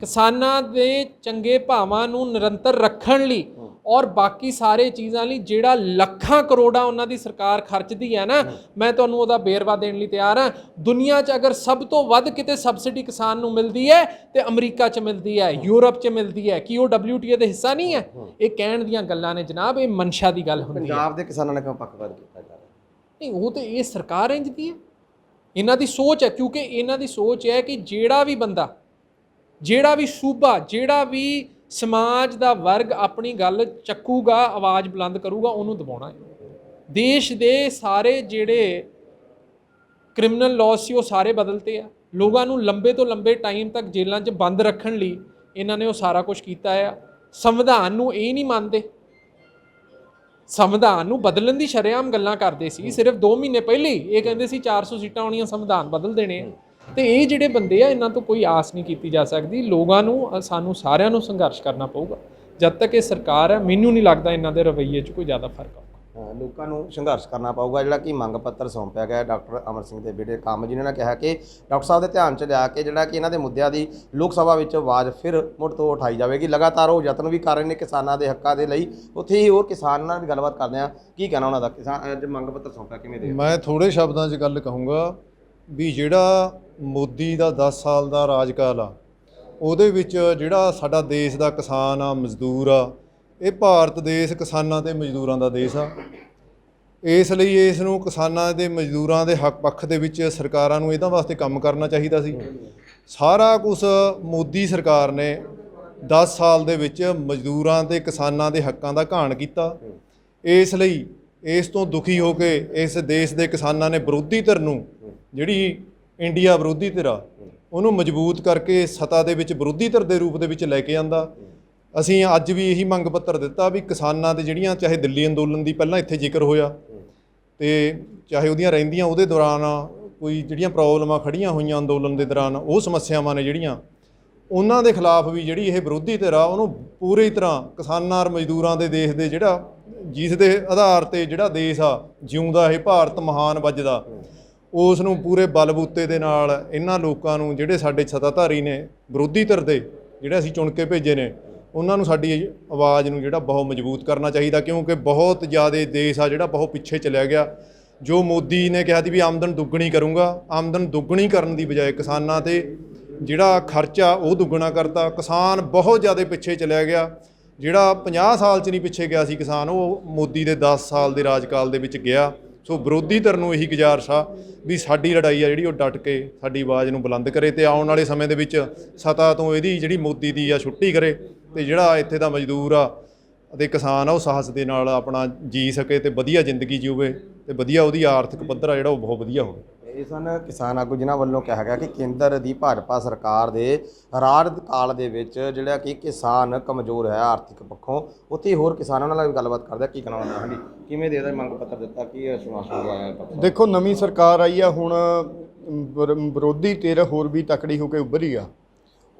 ਕਿਸਾਨਾਂ ਦੇ ਚੰਗੇ ਭਾਵਾਂ ਨੂੰ ਨਿਰੰਤਰ ਰੱਖਣ ਲਈ ਔਰ ਬਾਕੀ ਸਾਰੇ ਚੀਜ਼ਾਂ ਲਈ ਜਿਹੜਾ ਲੱਖਾਂ ਕਰੋੜਾਂ ਉਹਨਾਂ ਦੀ ਸਰਕਾਰ ਖਰਚਦੀ ਹੈ ਨਾ ਮੈਂ ਤੁਹਾਨੂੰ ਉਹਦਾ ਬੇਰਵਾ ਦੇਣ ਲਈ ਤਿਆਰ ਹਾਂ। ਦੁਨੀਆ 'ਚ ਅਗਰ ਸਭ ਤੋਂ ਵੱਧ ਕਿਤੇ ਸਬਸਿਡੀ ਕਿਸਾਨ ਨੂੰ ਮਿਲਦੀ ਹੈ ਤੇ ਅਮਰੀਕਾ 'ਚ ਮਿਲਦੀ ਹੈ ਯੂਰਪ 'ਚ ਮਿਲਦੀ ਹੈ ਕੀ ਉਹ WTO ਦੇ ਹਿੱਸਾ ਨਹੀਂ ਹੈ? ਇਹ ਕਹਿਣ ਦੀਆਂ ਗੱਲਾਂ ਨੇ ਜਨਾਬ ਇਹ ਮਨਸ਼ਾ ਦੀ ਗੱਲ ਹੁੰਦੀ ਹੈ। ਪੰਜਾਬ ਦੇ ਕਿਸਾਨਾਂ ਨੇ ਕਿਉਂ ਪੱਖਪਾਤ ਕੀਤਾ ਜਾ ਰਿਹਾ? ਨਹੀਂ ਉਹ ਤੇ ਇਹ ਸਰਕਾਰ ਇੰਜ ਦੀ ਹੈ। ਇਹਨਾਂ ਦੀ ਸੋਚ ਹੈ ਕਿਉਂਕਿ ਇਹਨਾਂ ਦੀ ਸੋਚ ਹੈ ਕਿ ਜਿਹੜਾ ਵੀ ਬੰਦਾ ਜਿਹੜਾ ਵੀ ਸੂਬਾ ਜਿਹੜਾ ਵੀ ਸਮਾਜ ਦਾ ਵਰਗ ਆਪਣੀ ਗੱਲ ਚੱਕੂਗਾ ਆਵਾਜ਼ ਬੁਲੰਦ ਕਰੂਗਾ ਉਹਨੂੰ ਦਬਾਉਣਾ ਹੈ। ਦੇਸ਼ ਦੇ ਸਾਰੇ ਜਿਹੜੇ ਕ੍ਰਿਮੀਨਲ ਲਾਅ ਸੀ ਉਹ ਸਾਰੇ ਬਦਲਤੇ ਆ। ਲੋਕਾਂ ਨੂੰ ਲੰਬੇ ਤੋਂ ਲੰਬੇ ਟਾਈਮ ਤੱਕ ਜੇਲ੍ਹਾਂ 'ਚ ਬੰਦ ਰੱਖਣ ਲਈ ਇਹਨਾਂ ਨੇ ਉਹ ਸਾਰਾ ਕੁਝ ਕੀਤਾ ਆ। ਸੰਵਿਧਾਨ ਨੂੰ ਇਹ ਨਹੀਂ ਮੰਨਦੇ। ਸੰਵਿਧਾਨ ਨੂੰ ਬਦਲਣ ਦੀ ਸ਼ਰੇਆਮ ਗੱਲਾਂ ਕਰਦੇ ਸੀ। ਸਿਰਫ 2 ਮਹੀਨੇ ਪਹਿਲੇ ਇਹ ਕਹਿੰਦੇ ਸੀ 400 ਸੀਟਾਂ ਆਉਣੀਆਂ ਸੰਵਿਧਾਨ ਬਦਲ ਦੇਣੇ ਆ। ਤੇ ਇਹ ਜਿਹੜੇ ਬੰਦੇ ਆ ਇਹਨਾਂ ਤੋਂ ਕੋਈ ਆਸ ਨਹੀਂ ਕੀਤੀ ਜਾ ਸਕਦੀ। ਲੋਕਾਂ ਨੂੰ ਸਾਨੂੰ ਸਾਰਿਆਂ ਨੂੰ ਸੰਘਰਸ਼ ਕਰਨਾ ਪਊਗਾ। ਜਦ ਤੱਕ ਇਹ ਸਰਕਾਰ ਹੈ ਮੈਨੂੰ ਨਹੀਂ ਲੱਗਦਾ ਇਹਨਾਂ ਦੇ ਰਵੱਈਏ 'ਚ ਕੋਈ ਜ਼ਿਆਦਾ ਫ਼ਰਕ ਆਊਗਾ। ਹਾਂ, ਲੋਕਾਂ ਨੂੰ ਸੰਘਰਸ਼ ਕਰਨਾ ਪਊਗਾ ਜਿਹੜਾ ਕਿ ਮੰਗ ਪੱਤਰ ਸੌਂਪਿਆ ਗਿਆ ਡਾਕਟਰ ਅਮਰ ਸਿੰਘ ਦੇ ਬੇਟੇ ਕੰਮ ਜਿਨ੍ਹਾਂ ਨੇ। ਕਿਹਾ ਕਿ ਡਾਕਟਰ ਸਾਹਿਬ ਦੇ ਧਿਆਨ 'ਚ ਲਿਆ ਕੇ ਜਿਹੜਾ ਕਿ ਇਹਨਾਂ ਦੇ ਮੁੱਦਿਆਂ ਦੀ ਲੋਕ ਸਭਾ ਵਿੱਚ ਆਵਾਜ਼ ਫਿਰ ਮੁੜ ਤੋਂ ਉਠਾਈ ਜਾਵੇਗੀ। ਲਗਾਤਾਰ ਉਹ ਯਤਨ ਵੀ ਕਰ ਰਹੇ ਨੇ ਕਿਸਾਨਾਂ ਦੇ ਹੱਕਾਂ ਦੇ ਲਈ। ਉੱਥੇ ਹੀ ਹੋਰ ਕਿਸਾਨਾਂ ਨਾਲ ਵੀ ਗੱਲਬਾਤ ਕਰਦੇ ਆ ਕੀ ਕਹਿਣਾ ਉਹਨਾਂ ਦਾ? ਕਿਸਾਨ ਅੱਜ ਮੰਗ ਪੱਤਰ ਸੌਂਪਿਆ ਕਿਵੇਂ ਦੇ ਮੈਂ ਥੋੜੇ ਸ਼ਬਦਾਂ 'ਚ ਗੱਲ ਕਹੂੰਗਾ। ਵੀ ਜਿਹੜਾ ਮੋਦੀ ਦਾ 10 ਸਾਲ ਦਾ ਰਾਜਕਾਲ ਆ, ਉਹਦੇ ਵਿੱਚ ਜਿਹੜਾ ਸਾਡਾ ਦੇਸ਼ ਦਾ ਕਿਸਾਨ ਆ, ਮਜ਼ਦੂਰ ਆ, ਇਹ ਭਾਰਤ ਦੇਸ਼ ਕਿਸਾਨਾਂ ਤੇ ਮਜ਼ਦੂਰਾਂ ਦਾ ਦੇਸ਼ ਆ। ਇਸ ਲਈ ਇਸ ਨੂੰ ਕਿਸਾਨਾਂ ਦੇ ਮਜ਼ਦੂਰਾਂ ਦੇ ਹੱਕ ਪੱਖ ਦੇ ਵਿੱਚ ਸਰਕਾਰਾਂ ਨੂੰ ਇਹਦਾ ਵਾਸਤੇ ਕੰਮ ਕਰਨਾ ਚਾਹੀਦਾ ਸੀ। ਸਾਰਾ ਕੁਝ ਮੋਦੀ ਸਰਕਾਰ ਨੇ 10 ਸਾਲ ਦੇ ਵਿੱਚ ਮਜ਼ਦੂਰਾਂ ਤੇ ਕਿਸਾਨਾਂ ਦੇ ਹੱਕਾਂ ਦਾ ਘਾਣ ਕੀਤਾ। ਇਸ ਲਈ ਇਸ ਤੋਂ ਦੁਖੀ ਹੋ ਕੇ ਇਸ ਦੇਸ਼ ਦੇ ਕਿਸਾਨਾਂ ਨੇ ਵਿਰੋਧੀ ਧਿਰ ਨੂੰ ਜਿਹੜੀ ਇੰਡੀਆ ਵਿਰੋਧੀ ਧਿਰ ਆ, ਉਹਨੂੰ ਮਜ਼ਬੂਤ ਕਰਕੇ ਸਤਾ ਦੇ ਵਿੱਚ ਵਿਰੋਧੀ ਧਿਰ ਦੇ ਰੂਪ ਦੇ ਵਿੱਚ ਲੈ ਕੇ ਆਂਦਾ। ਅਸੀਂ ਅੱਜ ਵੀ ਇਹੀ ਮੰਗ ਪੱਤਰ ਦਿੱਤਾ ਵੀ ਕਿਸਾਨਾਂ ਦੇ ਜਿਹੜੀਆਂ ਚਾਹੇ ਦਿੱਲੀ ਅੰਦੋਲਨ ਦੀ ਪਹਿਲਾਂ ਇੱਥੇ ਜ਼ਿਕਰ ਹੋਇਆ ਤੇ ਚਾਹੇ ਉਹਦੀਆਂ ਰਹਿੰਦੀਆਂ ਉਹਦੇ ਦੌਰਾਨ ਕੋਈ ਜਿਹੜੀਆਂ ਪ੍ਰੋਬਲਮਾਂ ਖੜੀਆਂ ਹੋਈਆਂ ਅੰਦੋਲਨ ਦੇ ਦੌਰਾਨ, ਉਹ ਸਮੱਸਿਆਵਾਂ ਨੇ ਜਿਹੜੀਆਂ, ਉਹਨਾਂ ਦੇ ਖਿਲਾਫ ਵੀ ਜਿਹੜੀ ਇਹ ਵਿਰੋਧੀ ਧਿਰ ਆ, ਉਹਨੂੰ ਪੂਰੀ ਤਰ੍ਹਾਂ ਕਿਸਾਨਾਂ ਔਰ ਮਜ਼ਦੂਰਾਂ ਦੇ ਦੇਸ਼ ਦੇ ਜਿਹੜਾ, ਜਿਸ ਦੇ ਆਧਾਰ ਤੇ ਜਿਹੜਾ ਦੇਸ਼ ਆ, ਜਿਉਂਦਾ ਇਹ ਭਾਰਤ ਮਹਾਨ ਵੱਜਦਾ। ਉਸ ਨੂੰ ਪੂਰੇ ਬਲਬੂਤੇ ਦੇ ਨਾਲ ਇਹਨਾਂ ਲੋਕਾਂ ਨੂੰ ਜਿਹੜੇ ਸਾਡੇ ਸੱਤਾਧਾਰੀ ਨੇ, ਵਿਰੋਧੀ ਧਿਰ ਦੇ ਜਿਹੜੇ ਅਸੀਂ ਚੁਣ ਕੇ ਭੇਜੇ ਨੇ, ਉਹਨਾਂ ਨੂੰ ਸਾਡੀ ਆਵਾਜ਼ ਨੂੰ ਜਿਹੜਾ ਬਹੁਤ ਮਜ਼ਬੂਤ ਕਰਨਾ ਚਾਹੀਦਾ ਕਿਉਂਕਿ ਬਹੁਤ ਜ਼ਿਆਦਾ ਦੇਸ਼ ਆ ਜਿਹੜਾ ਬਹੁਤ ਪਿੱਛੇ ਚਲਿਆ ਗਿਆ। ਜੋ ਮੋਦੀ ਨੇ ਕਿਹਾ ਸੀ ਵੀ ਆਮਦਨ ਦੁੱਗਣੀ ਕਰੂੰਗਾ, ਆਮਦਨ ਦੁੱਗਣੀ ਕਰਨ ਦੀ ਬਜਾਏ ਕਿਸਾਨਾਂ ਤੇ ਜਿਹੜਾ ਖਰਚਾ ਉਹ ਦੁੱਗਣਾ ਕਰਤਾ। ਕਿਸਾਨ ਬਹੁਤ ਜ਼ਿਆਦਾ ਪਿੱਛੇ ਚਲਿਆ ਗਿਆ। ਜਿਹੜਾ 50 ਸਾਲ ਚ ਨਹੀਂ ਪਿੱਛੇ ਗਿਆ ਸੀ ਕਿਸਾਨ, ਉਹ ਮੋਦੀ ਦੇ 10 ਸਾਲ ਦੇ ਰਾਜਕਾਲ ਦੇ ਵਿੱਚ ਗਿਆ। ਸੋ ਵਿਰੋਧੀ ਧਿਰ ਨੂੰ ਇਹੀ ਗੁਜ਼ਾਰਿਸ਼ ਆ ਵੀ ਸਾਡੀ ਲੜਾਈ ਆ ਜਿਹੜੀ ਉਹ ਡਟ ਕੇ ਸਾਡੀ ਆਵਾਜ਼ ਨੂੰ ਬੁਲੰਦ ਕਰੇ ਤੇ ਆਉਣ ਵਾਲੇ ਸਮੇਂ ਦੇ ਵਿੱਚ ਸਤਾ ਤੋਂ ਇਹਦੀ ਜਿਹੜੀ ਮੋਦੀ ਦੀ ਆ ਛੁੱਟੀ ਕਰੇ ਤੇ ਜਿਹੜਾ ਇੱਥੇ ਦਾ ਮਜ਼ਦੂਰ ਆ ਅਤੇ ਕਿਸਾਨ ਆ ਉਹ ਸਾਹਸ ਦੇ ਨਾਲ ਆਪਣਾ ਜੀ ਸਕੇ ਤੇ ਵਧੀਆ ਜ਼ਿੰਦਗੀ ਜੀਵੇ ਤੇ ਵਧੀਆ ਉਹਦੀ ਆਰਥਿਕ ਪੱਧਰ ਆ ਜਿਹੜਾ ਉਹ ਬਹੁਤ ਵਧੀਆ ਹੋਵੇ। ਇਹ ਸਨ ਕਿਸਾਨ ਆਗੂ ਜਿਨ੍ਹਾਂ ਵੱਲੋਂ ਕਿਹਾ ਗਿਆ ਕਿ ਕੇਂਦਰ ਦੀ ਭਾਜਪਾ ਸਰਕਾਰ ਦੇ ਰਾਜ ਕਾਲ ਦੇ ਵਿੱਚ ਜਿਹੜਾ ਕਿ ਕਿਸਾਨ ਕਮਜ਼ੋਰ ਹੈ ਆਰਥਿਕ ਪੱਖੋਂ ਉੱਥੇ ਹੋਰ ਕਿਸਾਨਾਂ ਨਾਲ ਵੀ ਗੱਲਬਾਤ ਕਰਦੇ ਕੀ ਕਹਿਣਾ ਉਹਨਾਂ ਦਾ ਹਾਂਜੀ ਕਿਵੇਂ ਦੇ ਇਹਦਾ ਮੰਗ ਪੱਤਰ ਦਿੱਤਾ? ਕੀ ਸੁਣਾਸ਼ ਹੋਇਆ ਹੈ ਦੇਖੋ ਨਵੀਂ ਸਰਕਾਰ ਆਈ ਆ ਹੁਣ ਵਿਰ- ਵਿਰੋਧੀ ਧਿਰ ਹੋਰ ਵੀ ਤਕੜੀ ਹੋ ਕੇ ਉੱਭਰੀ ਆ।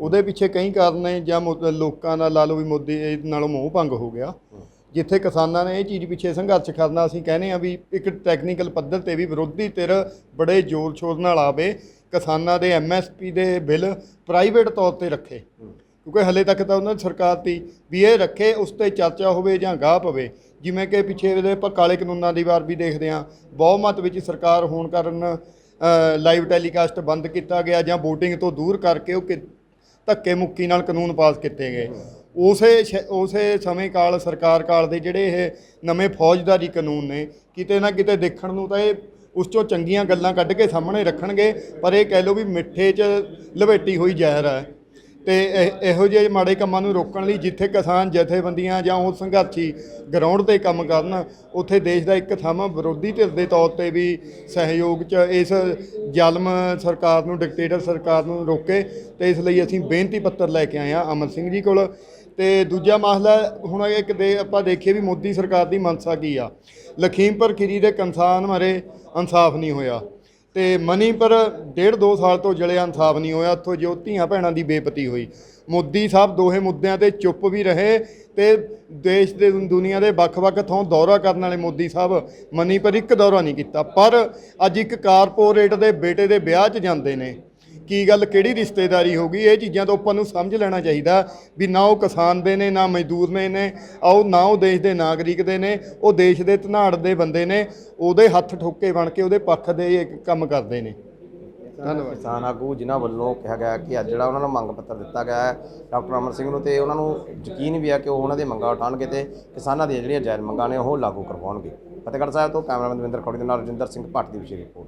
ਉਹਦੇ ਪਿੱਛੇ ਕਈ ਕਾਰਨ ਨੇ ਜਾਂ ਲੋਕਾਂ ਦਾ ਲਾ ਲਓ ਵੀ ਮੋਦੀ ਨਾਲੋਂ ਮੋਹ ਭੰਗ ਹੋ ਗਿਆ। ਜਿੱਥੇ ਕਿਸਾਨਾਂ ਨੇ ਇਹ ਚੀਜ਼ ਪਿੱਛੇ ਸੰਘਰਸ਼ ਕਰਨਾ ਅਸੀਂ ਕਹਿੰਦੇ ਆ ਵੀ ਇੱਕ ਟੈਕਨੀਕਲ ਪੱਧਰ ਤੇ ਵੀ ਵਿਰੋਧੀ ਧਿਰ ਬੜੇ ਜ਼ੋਰ ਸ਼ੋਰ ਨਾਲ ਆਵੇ ਕਿਸਾਨਾਂ ਦੇ ਐਮਐਸਪੀ ਦੇ ਬਿੱਲ ਪ੍ਰਾਈਵੇਟ ਤੌਰ ਤੇ ਰੱਖੇ। ਕਿਉਂਕਿ ਹਲੇ ਤੱਕ ਤਾਂ ਉਹਨਾਂ ਦੀ ਸਰਕਾਰ ਤੀ ਵੀ ਇਹ ਰੱਖੇ ਉਸ ਤੇ ਚਰਚਾ ਹੋਵੇ ਜਾਂ ਗਾਹ ਪਵੇ। ਜਿਵੇਂ ਕਿ ਪਿੱਛੇ ਆਪਾਂ ਕਾਲੇ ਕਾਨੂੰਨਾਂ ਦੀ ਵਾਰ ਵੀ ਦੇਖਦੇ ਹਾਂ ਬਹੁਮਤ ਵਿੱਚ ਸਰਕਾਰ ਹੋਣ ਕਾਰਨ ਲਾਈਵ ਟੈਲੀਕਾਸਟ ਬੰਦ ਕੀਤਾ ਗਿਆ ਜਾਂ VOTING ਤੋਂ ਦੂਰ ਕਰਕੇ ਉਹ ਧੱਕੇ ਮੁੱਕੀ ਨਾਲ ਕਾਨੂੰਨ ਪਾਸ ਕੀਤੇ ਗਏ। ਉਸੇ ਸ਼- ਉਸੇ ਸਮੇਂ ਕਾਲ, ਸਰਕਾਰ ਕਾਲ ਦੇ ਜਿਹੜੇ ਇਹ ਨਵੇਂ ਫੌਜਦਾਰੀ ਕਾਨੂੰਨ ਨੇ, ਕਿਤੇ ਨਾ ਕਿਤੇ ਦੇਖਣ ਨੂੰ ਤਾਂ ਇਹ ਉਸ ਚੋਂ ਚੰਗੀਆਂ ਗੱਲਾਂ ਕੱਢ ਕੇ ਸਾਹਮਣੇ ਰੱਖਣਗੇ, ਪਰ ਇਹ ਕਹਿ ਲਓ ਵੀ ਮਿੱਠੇ 'ਚ ਲਵੇਟੀ ਹੋਈ ਜ਼ਹਿਰ ਹੈ। ਤੇ ਇਹ- ਇਹੋ ਜਿਹੇ ਮਾੜੇ ਕੰਮਾਂ ਨੂੰ ਰੋਕਣ ਲਈ ਜਿੱਥੇ ਕਿਸਾਨ ਜਥੇਬੰਦੀਆਂ ਜਾਂ ਉਹ ਸੰਘਰਸ਼ੀ ਗਰਾਊਂਡ ਤੇ ਕੰਮ ਕਰਨ, ਉੱਥੇ ਦੇਸ਼ ਦਾ ਇੱਕ ਥੰਮ ਵਿਰੋਧੀ ਧਿਰ ਦੇ ਤੌਰ ਤੇ ਵੀ ਸਹਿਯੋਗ 'ਚ ਇਸ ਜ਼ਾਲਮ ਸਰਕਾਰ ਨੂੰ, ਡਿਕਟੇਟਰ ਸਰਕਾਰ ਨੂੰ ਰੋਕੇ, ਤੇ ਇਸ ਲਈ ਅਸੀਂ ਬੇਨਤੀ ਪੱਤਰ ਲੈ ਕੇ ਆਏ ਹਾਂ ਅਮਰ ਸਿੰਘ ਜੀ ਕੋਲ। ਤੇ ਦੂਜਾ ਮਸਲਾ ਹੁਣ ਇੱਕ ਦੇ ਆਪਾਂ ਦੇਖੀਏ ਵੀ ਮੋਦੀ ਸਰਕਾਰ ਦੀ ਮਨਸਾ ਕੀ ਆ? ਲਖੀਮਪੁਰ ਖੀਰੀ ਦੇ ਕਿਸਾਨ ਮਰੇ ਇਨਸਾਫ ਨਹੀਂ ਹੋਇਆ ਤੇ ਮਨੀਪੁਰ ਡੇਢ ਦੋ ਸਾਲ ਤੋਂ ਜਲਿਆ ਇਨਸਾਫ ਨਹੀਂ ਹੋਇਆ, ਉੱਥੋਂ ਜੋ ਧੀਆਂ ਭੈਣਾਂ ਦੀ ਬੇਪਤੀ ਹੋਈ। ਮੋਦੀ ਸਾਹਿਬ ਦੋਹੇ ਮੁੱਦਿਆਂ ਤੇ ਚੁੱਪ ਵੀ ਰਹੇ ਤੇ ਦੇਸ਼ ਦੇ, ਦੁਨੀਆ ਦੇ ਵੱਖ-ਵੱਖ ਥਾਂ ਦੌਰਾ ਕਰਨ ਵਾਲੇ ਮੋਦੀ ਸਾਹਿਬ ਮਨੀਪੁਰ ਇੱਕ ਦੌਰਾ ਨਹੀਂ ਕੀਤਾ। ਪਰ ਅੱਜ ਇੱਕ ਕਾਰਪੋਰੇਟ ਦੇ ਬੇਟੇ ਦੇ ਵਿਆਹ 'ਚ ਜਾਂਦੇ ਨੇ। ਕੀ ਗੱਲ ਕਿਹੜੀ ਰਿਸ਼ਤੇਦਾਰੀ ਹੋਗੀ ਇਹ ਚੀਜ਼ਾਂ ਤੋਂ ਆਪਾਂ ਨੂੰ ਸਮਝ ਲੈਣਾ ਚਾਹੀਦਾ ਵੀ ਨਾ ਉਹ ਕਿਸਾਨ ਦੇ ਨੇ ਨਾ ਮਜ਼ਦੂਰ ਨੇ ਨੇ। ਆਓ ਨਾ ਉਹ ਦੇਸ਼ ਦੇ ਨਾਗਰਿਕ ਦੇ ਨੇ ਉਹ ਦੇਸ਼ ਦੇ ਧਨਾੜ ਦੇ ਬੰਦੇ ਨੇ ਉਹਦੇ ਹੱਥ ਠੋਕੇ ਬਣ ਕੇ ਉਹਦੇ ਪੱਖ ਦੇ ਕੰਮ ਕਰਦੇ ਨੇ। ਧੰਨਵਾਦ। ਕਿਸਾਨ ਆਗੂ ਜਿਨ੍ਹਾਂ ਵੱਲੋਂ ਕਿਹਾ ਗਿਆ ਕਿ ਅੱਜ ਜਿਹੜਾ ਉਹਨਾਂ ਨੂੰ ਮੰਗ ਪੱਤਰ ਦਿੱਤਾ ਗਿਆ ਹੈ ਡਾਕਟਰ ਅਮਰ ਸਿੰਘ ਨੂੰ ਤੇ ਉਹਨਾਂ ਨੂੰ ਯਕੀਨ ਵੀ ਹੈ ਕਿ ਉਹ ਉਹਨਾਂ ਦੀਆਂ ਮੰਗਾਂ ਉਠਾਉਣਗੇ ਤੇ ਕਿਸਾਨਾਂ ਦੀਆਂ ਜਿਹੜੀਆਂ ਜਾਇਜ਼ ਮੰਗਾਂ ਨੇ ਉਹ ਲਾਗੂ ਕਰਵਾਉਣਗੇ। ਫਤਿਹਗੜ੍ਹ ਸਾਹਿਬ ਤੋਂ ਕੈਮਰਾਮੈਨ ਦਵਿੰਦਰ ਖੌੜੀ ਦੇ ਨਾਲ ਰਜਿੰਦਰ ਸਿੰਘ ਭੱਟ ਦੀ ਵਿਸ਼ੇਸ਼ ਰਿਪੋਰਟ।